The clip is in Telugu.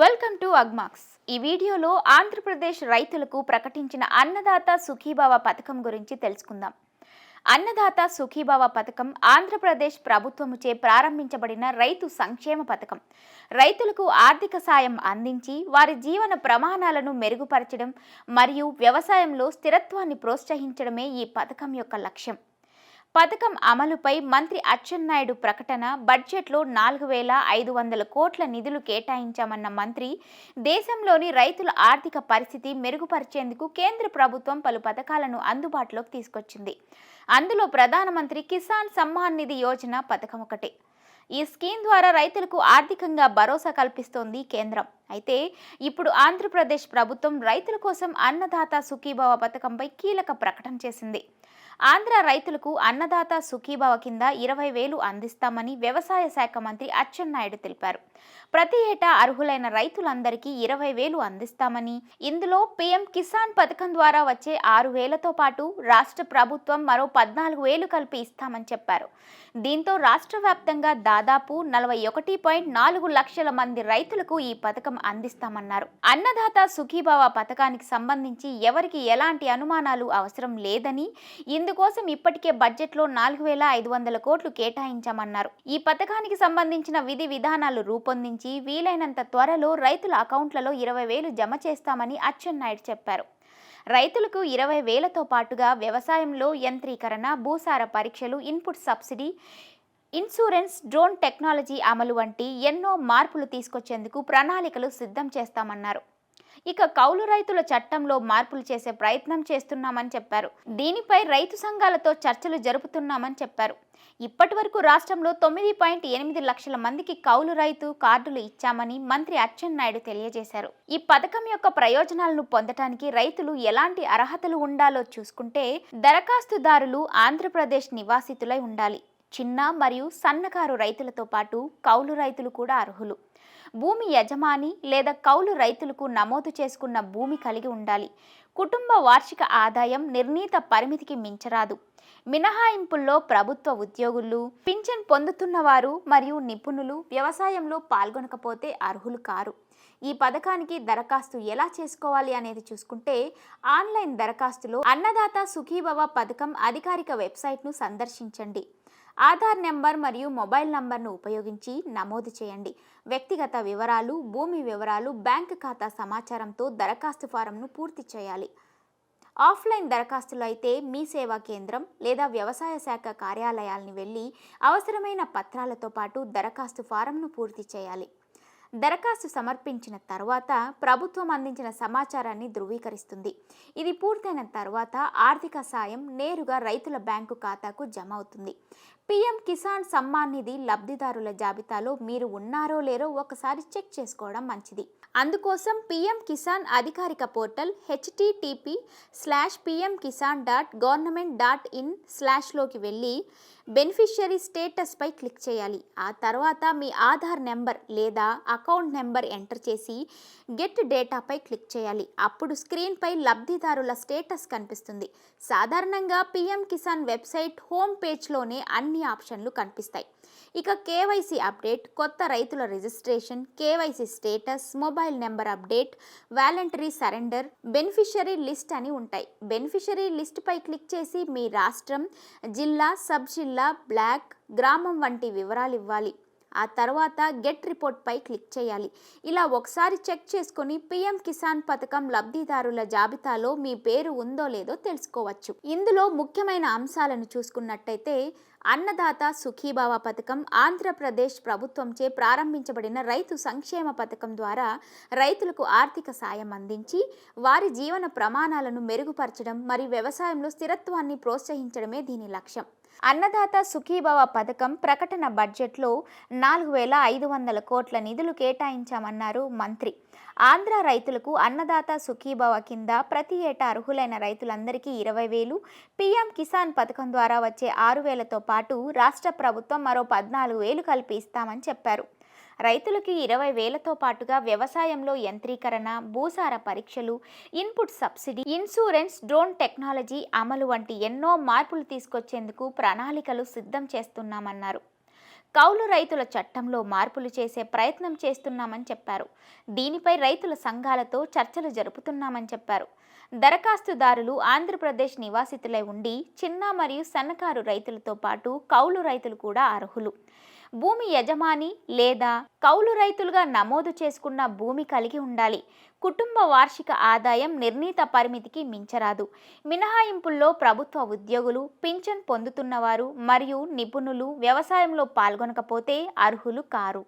Welcome to Agmax. ఈ వీడియోలో ఆంధ్రప్రదేశ్ రైతులకు ప్రకటించిన అన్నదాత సుఖీభావ పథకం గురించి తెలుసుకుందాం. అన్నదాత సుఖీభావ పథకం ఆంధ్రప్రదేశ్ ప్రభుత్వముచే ప్రారంభించబడిన రైతు సంక్షేమ పథకం. రైతులకు ఆర్థిక సాయం అందించి వారి జీవన ప్రమాణాలను మెరుగుపరచడం మరియు వ్యవసాయంలో స్థిరత్వాన్ని ప్రోత్సహించడమే ఈ పథకం యొక్క లక్ష్యం. పథకం అమలుపై మంత్రి అచ్చెన్నాయుడు ప్రకటన బడ్జెట్లో నాలుగు వేల ఐదు వందల కోట్ల నిధులు కేటాయించామన్న మంత్రి దేశంలోని రైతుల ఆర్థిక పరిస్థితి మెరుగుపరిచేందుకు కేంద్ర ప్రభుత్వం పలు పథకాలను అందుబాటులోకి తీసుకొచ్చింది. అందులో ప్రధానమంత్రి కిసాన్ సమ్మాన్ నిధి యోజన పథకం ఒకటి. ఈ స్కీమ్ ద్వారా రైతులకు ఆర్థికంగా భరోసా కల్పిస్తోంది కేంద్రం. అయితే ఇప్పుడు ఆంధ్రప్రదేశ్ ప్రభుత్వం రైతుల కోసం అన్నదాత సుఖీభావ పథకంపై కీలక ప్రకటన చేసింది. ఆంధ్ర రైతులకు అన్నదాత సుఖీభావ కింద ఇరవై వేలు అందిస్తామని వ్యవసాయ శాఖ మంత్రి అచ్చెన్నాయుడు తెలిపారు. ప్రతి ఏటా అర్హులైన రైతులందరికీ ఇరవై వేలు అందిస్తామని ఇందులో పీఎం కిసాన్ పథకం ద్వారా వచ్చే ఆరు వేలతో పాటు రాష్ట్ర ప్రభుత్వం మరో పద్నాలుగు వేలు కలిపి ఇస్తామని చెప్పారు. దీంతో రాష్ట్ర వ్యాప్తంగా దాదాపు నలభై ఒకటి పాయింట్ నాలుగు లక్షల మంది రైతులకు ఈ పథకం అందిస్తామన్నారు. అన్నదాత సుఖీభావ పథకానికి సంబంధించి ఎవరికి ఎలాంటి అనుమానాలు అవసరం లేదని ఇందుకోసం ఇప్పటికే బడ్జెట్లో నాలుగు వేల ఐదు వందల కోట్లు కేటాయించామన్నారు. ఈ పథకానికి సంబంధించిన విధి విధానాలు రూపొందించి వీలైనంత త్వరలో రైతుల అకౌంట్లలో ఇరవై వేలు జమ చేస్తామని అచ్చెన్నాయుడు చెప్పారు. రైతులకు ఇరవై వేలతో పాటుగా వ్యవసాయంలో యంత్రీకరణ భూసార పరీక్షలు input subsidy insurance drone technology అమలు వంటి ఎన్నో మార్పులు తీసుకొచ్చేందుకు ప్రణాళికలు సిద్ధం చేస్తామన్నారు. ఇక కౌలు రైతుల చట్టంలో మార్పులు చేసే ప్రయత్నం చేస్తున్నామని చెప్పారు. దీనిపై రైతు సంఘాలతో చర్చలు జరుపుతున్నామని చెప్పారు. ఇప్పటి వరకు రాష్ట్రంలో తొమ్మిది పాయింట్ ఎనిమిది లక్షల మందికి కౌలు రైతు కార్డులు ఇచ్చామని మంత్రి అచ్చెన్నాయుడు తెలియజేశారు. ఈ పథకం యొక్క ప్రయోజనాలను పొందటానికి రైతులు ఎలాంటి అర్హతలు ఉండాలో చూసుకుంటే దరఖాస్తుదారులు ఆంధ్రప్రదేశ్ నివాసితులై ఉండాలి. చిన్న మరియు సన్నకారు రైతులతో పాటు కౌలు రైతులు కూడా అర్హులు. భూమి యజమాని లేదా కౌలు రైతులకు నమోదు చేసుకున్న భూమి కలిగి ఉండాలి. కుటుంబ వార్షిక ఆదాయం నిర్ణీత పరిమితికి మించరాదు. మినహాయింపుల్లో ప్రభుత్వ ఉద్యోగులు పింఛన్ పొందుతున్నవారు మరియు నిపుణులు వ్యవసాయంలో పాల్గొనకపోతే అర్హులు కారు. ఈ పథకానికి దరఖాస్తు ఎలా చేసుకోవాలి అనేది చూసుకుంటే ఆన్లైన్ దరఖాస్తులో అన్నదాత సుఖీభవ పథకం అధికారిక వెబ్సైట్ను సందర్శించండి. ఆధార్ నెంబర్ మరియు మొబైల్ నంబర్ను ఉపయోగించి నమోదు చేయండి. వ్యక్తిగత వివరాలు భూమి వివరాలు బ్యాంక్ ఖాతా సమాచారంతో దరఖాస్తు ఫారంను పూర్తి చేయాలి. ఆఫ్లైన్ దరఖాస్తులు అయితే మీ సేవా కేంద్రం లేదా వ్యవసాయ శాఖ కార్యాలయాల్ని వెళ్ళి అవసరమైన పత్రాలతో పాటు దరఖాస్తు ఫారంను పూర్తి చేయాలి. దరఖాస్తు సమర్పించిన తర్వాత ప్రభుత్వం అందించిన సమాచారాన్ని ధృవీకరిస్తుంది. ఇది పూర్తయిన తర్వాత ఆర్థిక సాయం నేరుగా రైతుల బ్యాంకు ఖాతాకు జమ అవుతుంది. పీఎం కిసాన్ సమ్మాన్ నిధి లబ్ధిదారుల జాబితాలో మీరు ఉన్నారో లేరో ఒకసారి చెక్ చేసుకోవడం మంచిది. అందుకోసం పీఎం కిసాన్ అధికారిక portal HTTP slash PM Kisan dot government dot in స్లాష్లోకి వెళ్ళి బెనిఫిషియరీ స్టేటస్పై క్లిక్ చేయాలి. ఆ తర్వాత మీ ఆధార్ నెంబర్ లేదా అకౌంట్ నెంబర్ ఎంటర్ చేసి గెట్ డేటాపై క్లిక్ చేయాలి. అప్పుడు స్క్రీన్పై లబ్ధిదారుల స్టేటస్ కనిపిస్తుంది. సాధారణంగా పీఎం కిసాన్ వెబ్సైట్ హోమ్ పేజ్లోనే అన్ని ఆప్షన్లు కనిపిస్తాయి. ఇక కేవైసీ అప్డేట్ కొత్త రైతుల registration KYC status mobile number update voluntary surrender beneficiary list అని ఉంటాయి. బెనిఫిషరీ లిస్ట్పై క్లిక్ చేసి మీ రాష్ట్రం జిల్లా సబ్ జిల్లా బ్లాక్ గ్రామం వంటి వివరాలు ఇవ్వాలి ఆ తర్వాత గెట్ రిపోర్ట్పై క్లిక్ చేయాలి. ఇలా ఒకసారి చెక్ చేసుకుని పిఎం కిసాన్ పథకం లబ్ధిదారుల జాబితాలో మీ పేరు ఉందో లేదో తెలుసుకోవచ్చు. ఇందులో ముఖ్యమైన అంశాలను చూసుకున్నట్టయితే అన్నదాత సుఖీభావ పథకం ఆంధ్రప్రదేశ్ ప్రభుత్వంచే ప్రారంభించబడిన రైతు సంక్షేమ పథకం ద్వారా రైతులకు ఆర్థిక సాయం అందించి వారి జీవన ప్రమాణాలను మెరుగుపరచడం మరియు వ్యవసాయంలో స్థిరత్వాన్ని ప్రోత్సహించడమే దీని లక్ష్యం. అన్నదాత సుఖీభవ పథకం ప్రకటన బడ్జెట్లో నాలుగు వేల ఐదు వందల కోట్ల నిధులు కేటాయించామన్నారు మంత్రి. ఆంధ్ర రైతులకు అన్నదాత సుఖీభవ కింద ప్రతి ఏటా అర్హులైన రైతులందరికీ ఇరవై వేలు పీఎం కిసాన్ పథకం ద్వారా వచ్చే ఆరు వేలతో పాటు రాష్ట్ర ప్రభుత్వం మరో పద్నాలుగు వేలు కలిపి ఇస్తామని చెప్పారు. రైతులకి ఇరవై వేలతో పాటుగా వ్యవసాయంలో యంత్రీకరణ భూసార పరీక్షలు input subsidy insurance drone technology అమలు వంటి ఎన్నో మార్పులు తీసుకొచ్చేందుకు ప్రణాళికలు సిద్ధం చేస్తున్నామన్నారు. కౌలు రైతుల చట్టంలో మార్పులు చేసే ప్రయత్నం చేస్తున్నామని చెప్పారు. దీనిపై రైతుల సంఘాలతో చర్చలు జరుపుతున్నామని చెప్పారు. దరఖాస్తుదారులు ఆంధ్రప్రదేశ్ నివాసితులై ఉండి చిన్న మరియు సన్నకారు రైతులతో పాటు కౌలు రైతులు కూడా అర్హులు. భూమి యజమాని లేదా కౌలు రైతులుగా నమోదు చేసుకున్న భూమి కలిగి ఉండాలి. కుటుంబ వార్షిక ఆదాయం నిర్ణీత పరిమితికి మించరాదు. మినహాయింపుల్లో ప్రభుత్వ ఉద్యోగులు పింఛన్ పొందుతున్నవారు మరియు నిపుణులు వ్యవసాయంలో పాల్గొనకపోతే అర్హులు కారు.